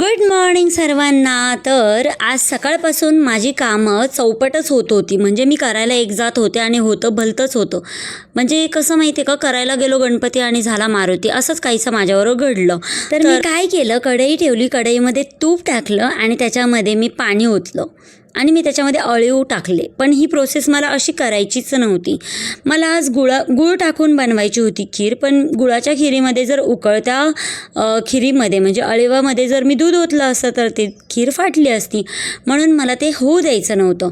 Good morning सर्वांना. तर आज सकाळपासून माझी कामं चौपटच होत होती. म्हणजे मी करायला एक जात होते आणि होतं भलतंच होतं. म्हणजे कसं माहिती आहे का करायला गेलो गणपती आणि झाला मारुती. असंच काहीसं माझ्याबरोबर घडलं. तर मी काय केलं कढई ठेवली कढईमध्ये तूप टाकलं आणि त्याच्यामध्ये मी पाणी ओतलं. आणि मी त्याच्यामध्ये अळीव टाकले. पण ही प्रोसेस मला अशी करायचीच नव्हती. मला आज गुळा गुळ टाकून बनवायची होती खीर पण गुळाच्या खिरीमध्ये जर उकळत्या खिरीमध्ये म्हणजे अळीवामध्ये जर मी दूध ओतलं असतं तर ती खीर फाटली असती. म्हणून मला ते होऊ द्यायचं नव्हतं.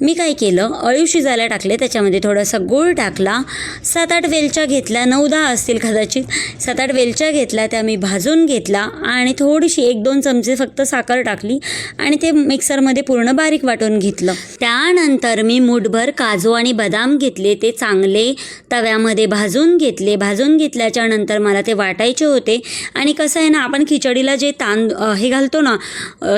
मी काय केलं अळीव शिजायला टाकले त्याच्यामध्ये थोडासा गूळ टाकला. सात आठ वेलच्या घेतल्या नऊ दहा असतील कदाचित. सात आठ वेलच्या घेतल्या त्या मी भाजून घेतला आणि थोडीशी एक दोन चमचे फक्त साखर टाकली आणि ते मिक्सरमध्ये पूर्ण बारीक वाटून घेतलं. त्यानंतर मी मुठभर काजू आणि बदाम घेतले ते चांगले तव्यामध्ये भाजून घेतले. भाजून घेतल्याच्या नंतर मला ते वाटायचे होते. आणि कसं आहे ना आपण खिचडीला जे तांद हे घालतो ना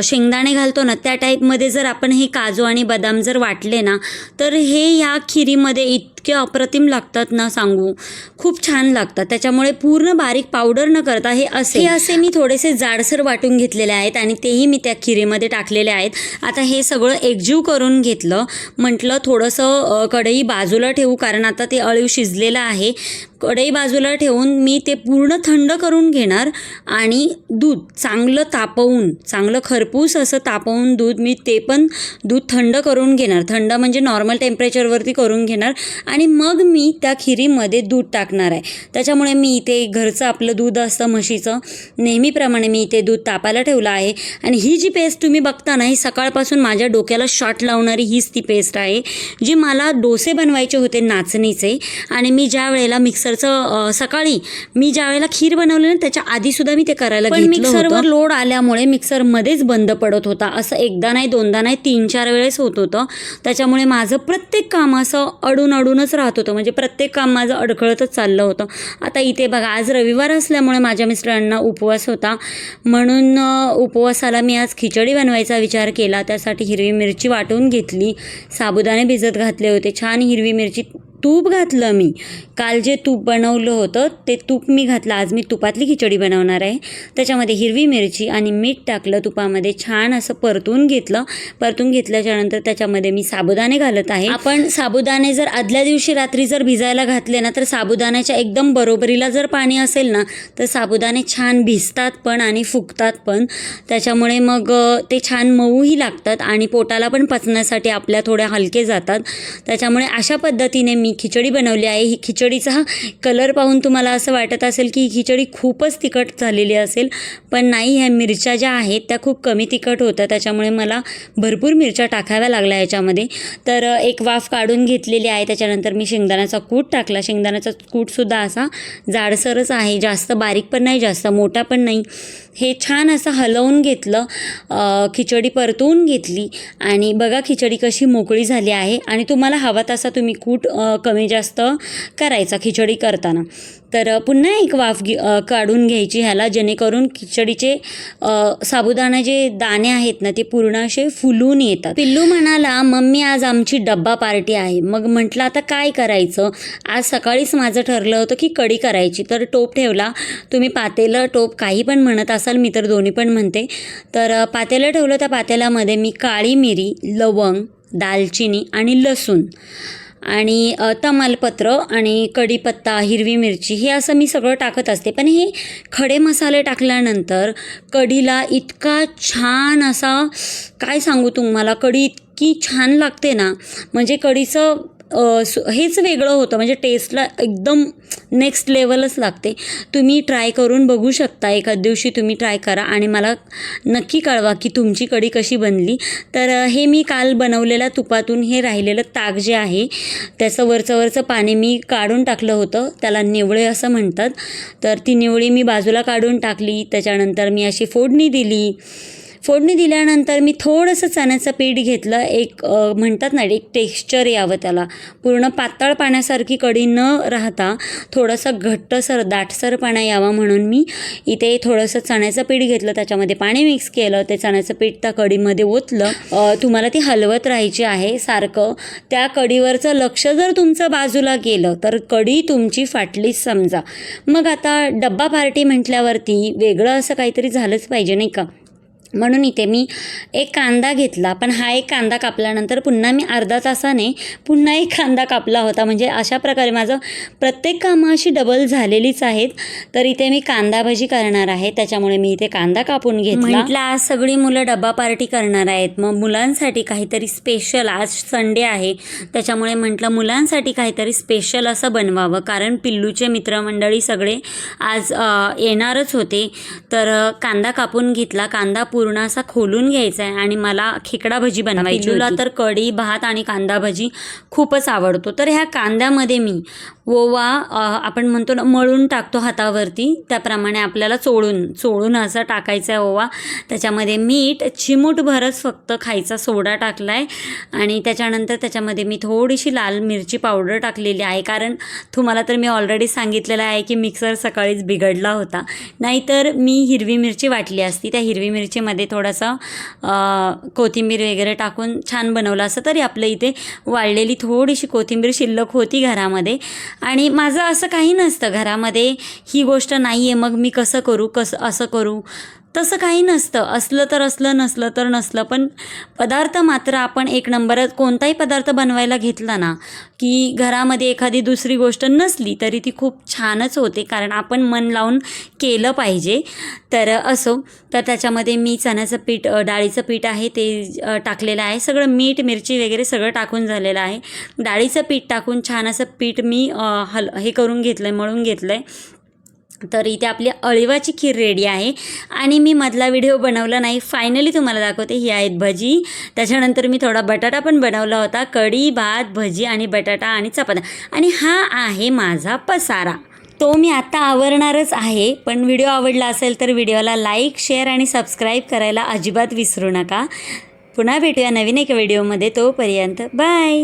शेंगदाणे घालतो ना त्या टाईपमध्ये जर आपण हे काजू आणि बदाम जर वाटले ना तर हे ह्या खिरीमध्ये इतके अप्रतिम लागतात ना सांगू? खूप छान लागतात. त्याच्यामुळे पूर्ण बारीक पावडर न करता हे असे असे मी थोडेसे जाडसर वाटून घेतलेले आहेत आणि तेही मी त्या खिरीमध्ये टाकलेले आहेत. आता हे सगळं एकजीव करून घेतलं. म्हटलं थोडंसं कढई बाजूला ठेवू कारण आता ते अळीव शिजलेलं आहे. कढई बाजूला ठेवून मी ते पूर्ण थंड करून घेणार आणि दूध चांगलं तापवून चांगलं खरपूस असं तापवून दूध मी ते पण दूध थंड करून घेणार. थंड म्हणजे नॉर्मल टेम्परेचरवरती करून घेणार आणि मग मी त्या खिरीमध्ये दूध टाकणार आहे. त्याच्यामुळे मी इथे घरचं आपलं दूध असतं म्हशीचं. नेहमीप्रमाणे मी इथे दूध तापायला ठेवलं आहे. आणि ही जी पेस्ट तुम्ही बघता ना ही सकाळपासून माझ्या डोक्याला शॉट लावणारी हीच ती पेस्ट आहे जी मला डोसे बनवायचे होते नाचणीचे. आणि मी ज्या वेळेला मिक्सरचं सकाळी मी ज्या वेळेला खीर बनवली ना त्याच्या आधीसुद्धा मी ते करायला पण मिक्सरवर लोड आल्यामुळे मिक्सरमध्येच बंद पडत होता. असं एकदा नाही दोनदा नाही तीन चार वेळेस होत होतं. त्याच्यामुळे माझं प्रत्येक काम असं अडून अडकूनच राहत होतं. म्हणजे प्रत्येक काम माझं अडखळतच चाललं होतं. आता इथे बघा आज रविवार असल्यामुळे माझ्या मिस्टरांना उपवास होता. म्हणून उपवासाला मी आज खिचडी बनवायचा विचार केला. त्यासाठी हिरवी मिरची वाटून घेतली. साबुदाणे भिजत घातले होते. छान हिरवी मिरची तूप घातलं मी. काल जे तूप बनवलं होतं ते तूप मी घातलं. आज मी तुपातली खिचडी बनवणार आहे. त्याच्यामध्ये हिरवी मिरची आणि मीठ टाकलं तुपामध्ये. छान असं परतून घेतलं. परतून घेतल्याच्यानंतर त्याच्यामध्ये मी साबुदाणे घालत आहे. आपण साबुदाणे जर आदल्या दिवशी रात्री जर भिजायला घातले ना तर साबुदाण्याच्या एकदम बरोबरीला जर पाणी असेल ना तर साबुदाणे छान भिजतात पण आणि फुगतात पण. त्याच्यामुळे मग ते छान मऊही लागतात आणि पोटाला पण पचण्यासाठी आपल्या थोड्या हलके जातात. त्याच्यामुळे अशा पद्धतीने मी मी खिचडी बनवली आहे. ही खिचडीचा कलर पाहून तुम्हाला असं वाटत असेल की ही खिचडी खूपच तिखट झालेली असेल पण नाही ह्या मिरच्या ज्या आहेत त्या खूप कमी तिखट होत्या त्याच्यामुळे मला भरपूर मिरच्या टाकाव्या लागल्या याच्यामध्ये तर एक वाफ काढून घेतलेली आहे. त्याच्यानंतर मी शेंगदाण्याचा कूट टाकला. शेंगदाण्याचा कूटसुद्धा असा जाडसरच आहे. जास्त बारीक पण नाही जास्त मोठा पण नाही. हे छान असं हलवून घेतलं. खिचडी परतवून घेतली. आणि बघा खिचडी कशी मोकळी झाली आहे. आणि तुम्हाला हवा तसा तुम्ही कूट कमी जास्त करायचा खिचडी करताना. तर पुन्हा एक वाफ घे काढून घ्यायची ह्याला जेणेकरून खिचडीचे साबुदाणा जे दाणे आहेत ना ते पूर्ण असे फुलून येतात. पिल्लू म्हणाला मम्मी आज आमची डब्बा पार्टी आहे. मग म्हटलं आता काय करायचं? आज सकाळीच माझं ठरलं होतं की कढी करायची. तर टोप ठेवला. तुम्ही पातेलं टोप काही पण म्हणत असाल मी तर दोन्ही पण म्हणते. तर पातेलं ठेवलं त्या पातेल्यामध्ये मी काळी मिरी लवंग दालचिनी आणि लसूण. आणि तमालपत्र आणि कढीपत्ता हिरवी मिरची हे असं मी सगळं टाकत असते. पण हे खडे मसाले टाकल्यानंतर कढीला इतका छान असा काय सांगू तुम्हाला कढी इतकी छान लागते ना म्हणजे कढीचं हेच वेगळं होतं. म्हणजे टेस्टला एकदम नेक्स्ट लेवलच लागते. तुम्ही ट्राय करून बघू शकता. एखाद दिवशी तुम्ही ट्राय करा. आणि मला नक्की कळवा की तुमची कढी कशी बनली. तर हे मी काल बनवलेल्या तुपातून हे राहिलेलं ताक जे आहे त्याचं वरचं वरचं पाणी मी काढून टाकलं होतं. त्याला निवळे असं म्हणतात. तर ती निवळी मी बाजूला काढून टाकली. त्याच्यानंतर मी अशी फोडणी दिली. फोडणी दिल्यानंतर मी थोडंसं चण्याचं पीठ घेतलं. एक म्हणतात ना एक टेक्स्चर यावं त्याला. पूर्ण पातळ पाण्यासारखी कढी न राहता थोडंसं घट्टसर दाटसरपणा यावा म्हणून मी इथे थोडंसं चण्याचं पीठ घेतलं. त्याच्यामध्ये पाणी मिक्स केलं. ते चण्याचं पीठ त्या कढीमध्ये ओतलं. तुम्हाला ती हलवत राहायची आहे सारखं. त्या कढीवरचं लक्ष जर तुमचं बाजूला गेलं तर कढी तुमची फाटलीच समजा. मग आता डब्बा पार्टी म्हटल्यावरती वेगळं असं काहीतरी झालंच पाहिजे नाही का? म्हणून इथे मी एक कांदा घेतला पण हा एक कांदा कापल्यानंतर पुन्हा मी अर्धा तासाने पुन्हा एक कांदा कापला होता. म्हणजे अशा प्रकारे माझं प्रत्येक कामं अशी डबल झालेलीच आहेत. तर इथे मी कांदा भजी करणार आहे. त्याच्यामुळे मी इथे कांदा कापून घेतला. म्हटलं आज सगळी मुलं डबा पार्टी करणार आहेत. मग मुलांसाठी काहीतरी स्पेशल आज संडे आहे. त्याच्यामुळे म्हटलं मुलांसाठी काहीतरी स्पेशल असं बनवावं. कारण पिल्लूचे मित्रमंडळी सगळे आज येणारच होते. तर कांदा कापून घेतला. कांदा पूर्ण असा खोलून घ्यायचा आहे आणि मला खेकडा भजी बनवायची तुला तर कढी भात आणि कांदा भजी खूपच आवडतो. तर ह्या कांद्यामध्ये मी ओवा आपण म्हणतो ना मळून टाकतो हातावरती. त्याप्रमाणे आपल्याला चोळून चोळून असं टाकायचं आहे ओवा. त्याच्यामध्ये मीठ चिमूटभरच फक्त खायचा सोडा टाकला आहे आणि त्याच्यानंतर त्याच्यामध्ये मी थोडीशी लाल मिरची पावडर टाकलेली आहे. कारण तुम्हाला तर मी ऑलरेडी सांगितलेलं आहे की मिक्सर सकाळीच बिघडला होता. नाहीतर मी हिरवी मिरची वाटली असती. त्या हिरवी त्याच्यामध्ये थोडंसं कोथिंबीर वगैरे टाकून छान बनवलं. असं तरी आपलं इथे वाळलेली थोडीशी कोथिंबीर शिल्लक होती घरामध्ये. आणि माझं असं काही नसतं. घरामध्ये ही गोष्ट नाही आहे मग मी कसं करू? कसं असं करू? तसं काही नसतं. असलं तर असलं नसलं तर नसलं. पण पदार्थ मात्र आपण एक नंबरच कोणताही पदार्थ बनवायला घेतला ना की घरामध्ये एखादी दुसरी गोष्ट नसली तरी ती खूप छानच होते. कारण आपण मन लावून केलं पाहिजे. तर असो तर त्याच्यामध्ये मी चण्याचं पीठ डाळीचं पीठ आहे ते टाकलेलं आहे. सगळं मीठ मिरची वगैरे सगळं टाकून झालेलं आहे. डाळीचं पीठ टाकून छान असं पीठ मी हल हे करून घेतलं आहे मळून घेतलं आहे तर इथे आपली अळीवाची खीर रेडी आहे. आणि मी मधला व्हिडिओ बनवला नाही. फायनली तुम्हाला दाखवते ही आहेत भजी. त्याच्यानंतर मी थोडा बटाटा पण बनवला होता. कढी भात भजी आणि बटाटा आणि चपात्या. आणि हा आहे माझा पसारा. तो मी आत्ता आवरणारच आहे. पण व्हिडिओ आवडला असेल तर व्हिडिओला लाईक शेअर आणि सबस्क्राईब करायला अजिबात विसरू नका. पुन्हा भेटूया नवीन एका व्हिडिओमध्ये तोपर्यंत बाय